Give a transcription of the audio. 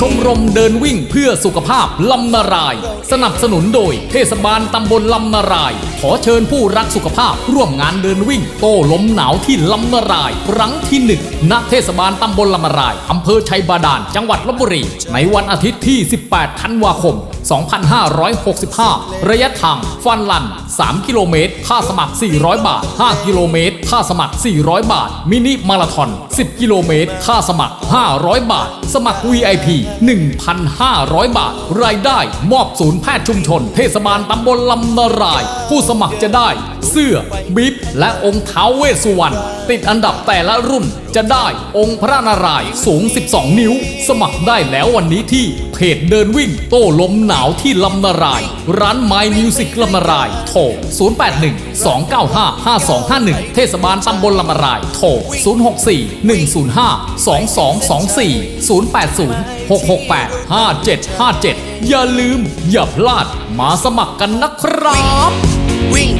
ชมรมเดินวิ่งเพื่อสุขภาพลำนาราย สนับสนุนโดยเทศบาลตำบลลำนาราย ขอเชิญผู้รักสุขภาพร่วมงานเดินวิ่ง โต้ลมหนาวที่ลำนาราย ครั้งที่หนึ่งณเทศบาลตำบลลำนารายอำเภอชัยบาดาลจังหวัดลบบุรี ในวันอาทิตย์ที่ 18 ธันวาคม 2565 ระยะทางฟันลัน 3 กิโลเมตร ค่าสมัคร 400 บาท 5 กิโลเมตร ค่าสมัคร 400 บาท มินิมาราธอน 10 กิโลเมตร ค่าสมัคร 500 บาท สมัคร VIP 1,500 บาท รายได้มอบศูนย์แพทย์ชุมชน เทศบาลตำบลลำนาราย ผู้สมัครจะได้ สื้อ บิ๊บและองค์เท้าเวสุวรรณติดอันดับแต่ละรุ่นจะได้องค์พระนารายณ์สูง 12 นิ้ว สมัครได้แล้ววันนี้ที่เพจเดินวิ่งโต้ลมหนาวที่ลำนาราย ร้าน My Music ลำนาราย โทร 081 295 5251 เทศบาลตำบลลำนาราย โทร 064 105 2224 080 668 5757 อย่าลืม อย่าพลาดมาสมัครกันนะครับ วิ่ง